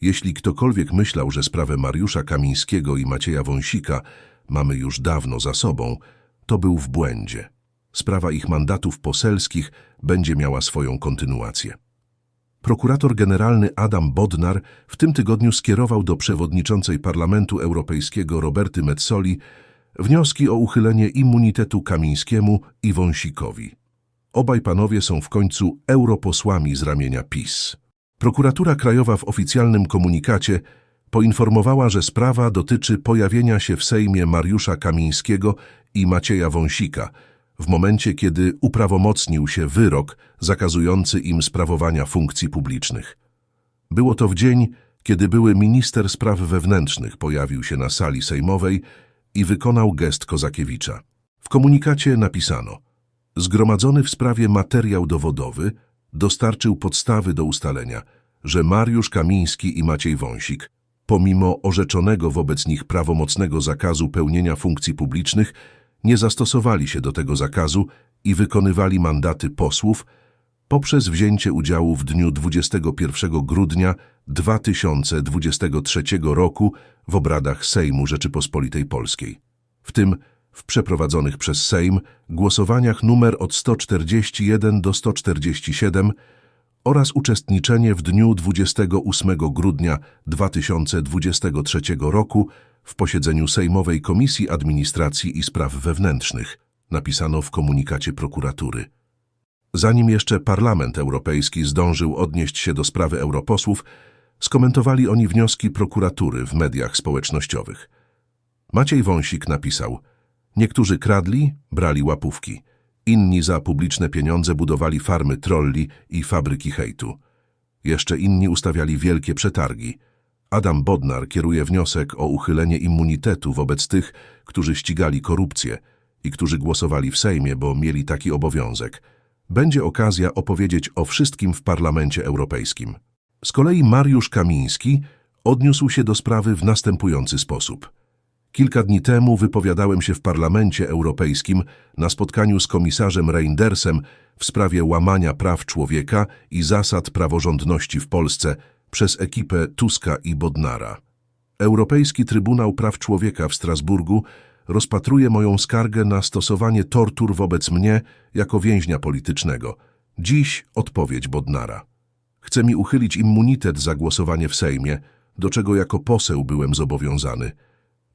Jeśli ktokolwiek myślał, że sprawę Mariusza Kamińskiego i Macieja Wąsika mamy już dawno za sobą, to był w błędzie. Sprawa ich mandatów poselskich będzie miała swoją kontynuację. Prokurator generalny Adam Bodnar w tym tygodniu skierował do przewodniczącej Parlamentu Europejskiego Roberty Metzoli wnioski o uchylenie immunitetu Kamińskiemu i Wąsikowi. Obaj panowie są w końcu europosłami z ramienia PiS. Prokuratura Krajowa w oficjalnym komunikacie poinformowała, że sprawa dotyczy pojawienia się w Sejmie Mariusza Kamińskiego i Macieja Wąsika w momencie, kiedy uprawomocnił się wyrok zakazujący im sprawowania funkcji publicznych. Było to w dzień, kiedy były minister spraw wewnętrznych pojawił się na sali sejmowej i wykonał gest Kozakiewicza. W komunikacie napisano Zgromadzony w sprawie materiał dowodowy dostarczył podstawy do ustalenia, że Mariusz Kamiński i Maciej Wąsik, pomimo orzeczonego wobec nich prawomocnego zakazu pełnienia funkcji publicznych, nie zastosowali się do tego zakazu i wykonywali mandaty posłów poprzez wzięcie udziału w dniu 21 grudnia 2023 roku w obradach Sejmu Rzeczypospolitej Polskiej, w tym w przeprowadzonych przez Sejm głosowaniach numer od 141 do 147 oraz uczestniczenie w dniu 28 grudnia 2023 roku w posiedzeniu Sejmowej Komisji Administracji i Spraw Wewnętrznych, napisano w komunikacie prokuratury. Zanim jeszcze Parlament Europejski zdążył odnieść się do sprawy europosłów, skomentowali oni wnioski prokuratury w mediach społecznościowych. Maciej Wąsik napisał: Niektórzy kradli, brali łapówki. Inni za publiczne pieniądze budowali farmy trolli i fabryki hejtu. Jeszcze inni ustawiali wielkie przetargi. Adam Bodnar kieruje wniosek o uchylenie immunitetu wobec tych, którzy ścigali korupcję i którzy głosowali w Sejmie, bo mieli taki obowiązek. Będzie okazja opowiedzieć o wszystkim w Parlamencie Europejskim. Z kolei Mariusz Kamiński odniósł się do sprawy w następujący sposób. Kilka dni temu wypowiadałem się w Parlamencie Europejskim na spotkaniu z komisarzem Reindersem w sprawie łamania praw człowieka i zasad praworządności w Polsce przez ekipę Tuska i Bodnara. Europejski Trybunał Praw Człowieka w Strasburgu rozpatruje moją skargę na stosowanie tortur wobec mnie jako więźnia politycznego. Dziś odpowiedź Bodnara. Chce mi uchylić immunitet za głosowanie w Sejmie, do czego jako poseł byłem zobowiązany.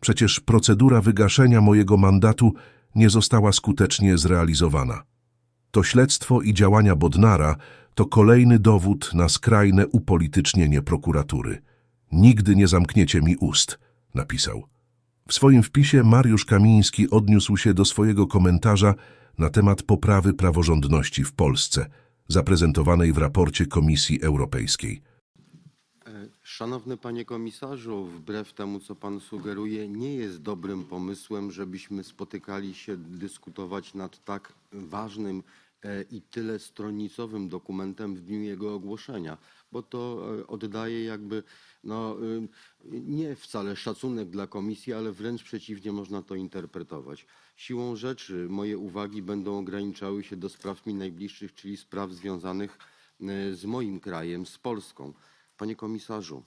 Przecież procedura wygaszenia mojego mandatu nie została skutecznie zrealizowana. To śledztwo i działania Bodnara to kolejny dowód na skrajne upolitycznienie prokuratury. Nigdy nie zamkniecie mi ust, napisał. W swoim wpisie Mariusz Kamiński odniósł się do swojego komentarza na temat poprawy praworządności w Polsce, zaprezentowanej w raporcie Komisji Europejskiej. Szanowny panie komisarzu, wbrew temu, co pan sugeruje, nie jest dobrym pomysłem, żebyśmy spotykali się, dyskutować nad tak ważnym e, i tyle stronicowym dokumentem w dniu jego ogłoszenia, bo to e, oddaje jakby no, y, nie wcale szacunek dla komisji, ale wręcz przeciwnie można to interpretować. Siłą rzeczy moje uwagi będą ograniczały się do spraw mi najbliższych, czyli spraw związanych e, z moim krajem, z Polską. Panie komisarzu,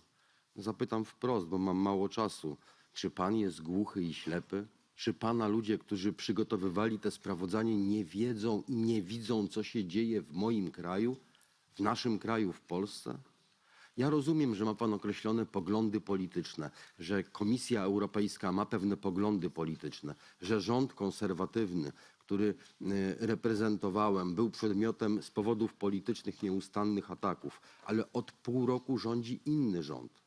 zapytam wprost, bo mam mało czasu. Czy pan jest głuchy i ślepy? Czy pana ludzie, którzy przygotowywali te sprawozdanie, nie wiedzą i nie widzą, co się dzieje w moim kraju, w naszym kraju, w Polsce? Ja rozumiem, że ma pan określone poglądy polityczne, że Komisja Europejska ma pewne poglądy polityczne, że rząd konserwatywny, który y, reprezentowałem, był przedmiotem z powodów politycznych nieustannych ataków, ale od pół roku rządzi inny rząd.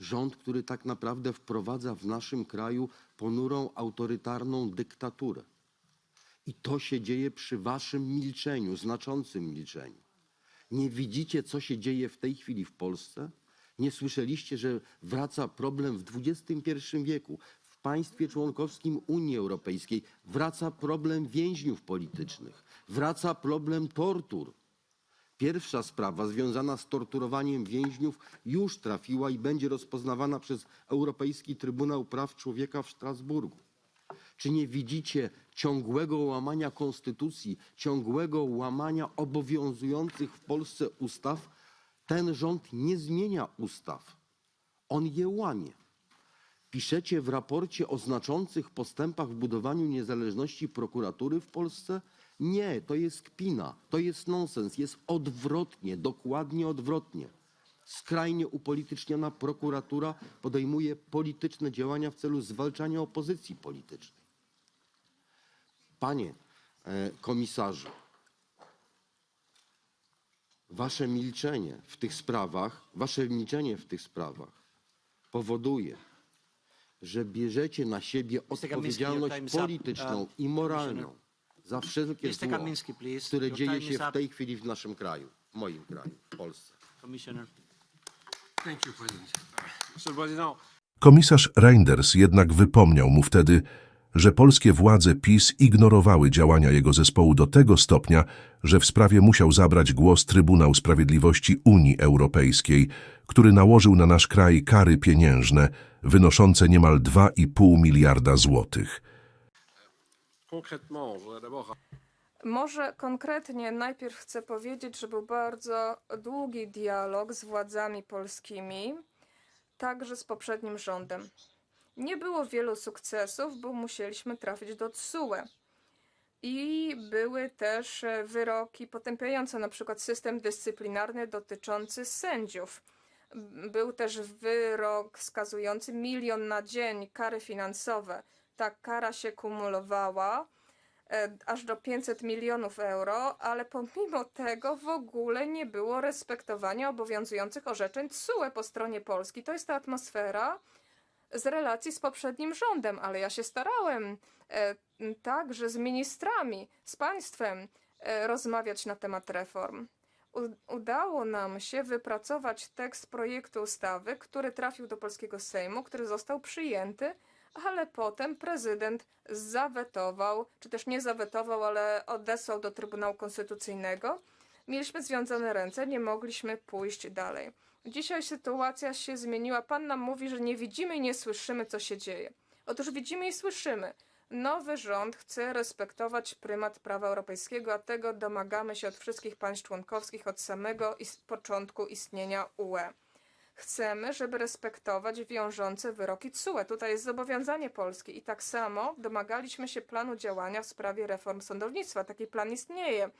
Rząd, który tak naprawdę wprowadza w naszym kraju ponurą autorytarną dyktaturę. I to się dzieje przy waszym milczeniu, znaczącym milczeniu. Nie widzicie, co się dzieje w tej chwili w Polsce? Nie słyszeliście, że wraca problem w XXI wieku. Państwie członkowskim Unii Europejskiej wraca problem więźniów politycznych, wraca problem tortur. Pierwsza sprawa związana z torturowaniem więźniów już trafiła i będzie rozpoznawana przez Europejski Trybunał Praw Człowieka w Strasburgu. Czy nie widzicie ciągłego łamania konstytucji, ciągłego łamania obowiązujących w Polsce ustaw Ten rząd nie zmienia ustaw. On je łamie. Piszecie w raporcie o znaczących postępach w budowaniu niezależności prokuratury w Polsce? Nie, to jest kpina, to jest nonsens, jest odwrotnie, dokładnie odwrotnie. Skrajnie upolityczniona prokuratura podejmuje polityczne działania w celu zwalczania opozycji politycznej. Panie e, komisarzu, wasze milczenie w tych sprawach, wasze milczenie w tych sprawach powoduje, że bierzecie na siebie odpowiedzialność polityczną Uh, i moralną za wszelkie zło, które dzieje się w tej chwili w naszym kraju, w moim kraju, w Polsce. President, Komisarz Reinders jednak wypomniał mu wtedy, że polskie władze PiS ignorowały działania jego zespołu do tego stopnia, że w sprawie musiał zabrać głos Trybunał Sprawiedliwości Unii Europejskiej, który nałożył na nasz kraj kary pieniężne wynoszące niemal 2,5 miliarda złotych. Może konkretnie najpierw chcę powiedzieć, że był bardzo długi dialog z władzami polskimi, także z poprzednim rządem. Nie było wielu sukcesów, bo musieliśmy trafić do TSUE. I były też e, wyroki potępiające na przykład system dyscyplinarny dotyczący sędziów. Był też wyrok skazujący milion na dzień kary finansowe. Ta kara się kumulowała e, aż do 500 milionów euro, ale pomimo tego w ogóle nie było respektowania obowiązujących orzeczeń TSUE po stronie Polski. To jest ta atmosfera z relacji z poprzednim rządem, ale ja się starałem e, także z ministrami, z państwem e, rozmawiać na temat reform. Udało nam się wypracować tekst projektu ustawy, który trafił do polskiego Sejmu, który został przyjęty, ale potem prezydent zawetował, czy też nie zawetował, ale odesłał do Trybunału Konstytucyjnego. Mieliśmy związane ręce, nie mogliśmy pójść dalej. Dzisiaj sytuacja się zmieniła. Pan nam mówi, że nie widzimy i nie słyszymy, co się dzieje. Otóż widzimy i słyszymy. Nowy rząd chce respektować prymat prawa europejskiego, a tego domagamy się od wszystkich państw członkowskich od samego is- początku istnienia UE. Chcemy, żeby respektować wiążące wyroki TSUE. Tutaj jest zobowiązanie Polski. I tak samo domagaliśmy się planu działania w sprawie reform sądownictwa. Taki plan istnieje.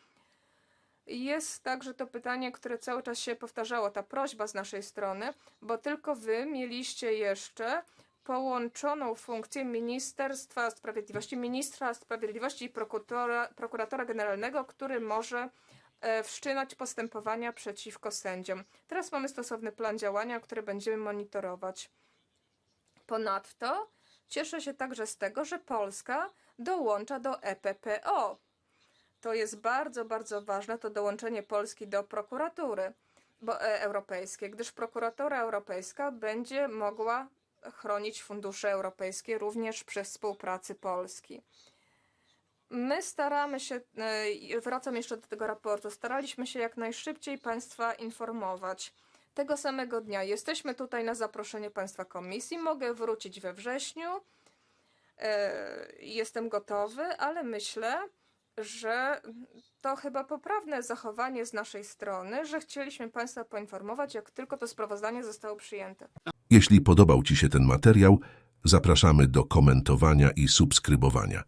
Jest także to pytanie, które cały czas się powtarzało, ta prośba z naszej strony, bo tylko wy mieliście jeszcze połączoną funkcję Ministerstwa Sprawiedliwości, ministra sprawiedliwości i prokuratora, prokuratora generalnego, który może e, wszczynać postępowania przeciwko sędziom. Teraz mamy stosowny plan działania, który będziemy monitorować. Ponadto cieszę się także z tego, że Polska dołącza do EPPO. To jest bardzo, bardzo ważne, to dołączenie Polski do prokuratury e, europejskiej, gdyż prokuratura europejska będzie mogła chronić fundusze europejskie również przy współpracy Polski. My staramy się, e, wracam jeszcze do tego raportu, staraliśmy się jak najszybciej Państwa informować. Tego samego dnia jesteśmy tutaj na zaproszenie Państwa Komisji. Mogę wrócić we wrześniu. E, Jestem gotowy, ale myślę, że to chyba poprawne zachowanie z naszej strony, że chcieliśmy Państwa poinformować, jak tylko to sprawozdanie zostało przyjęte. Jeśli podobał Ci się ten materiał, zapraszamy do komentowania i subskrybowania.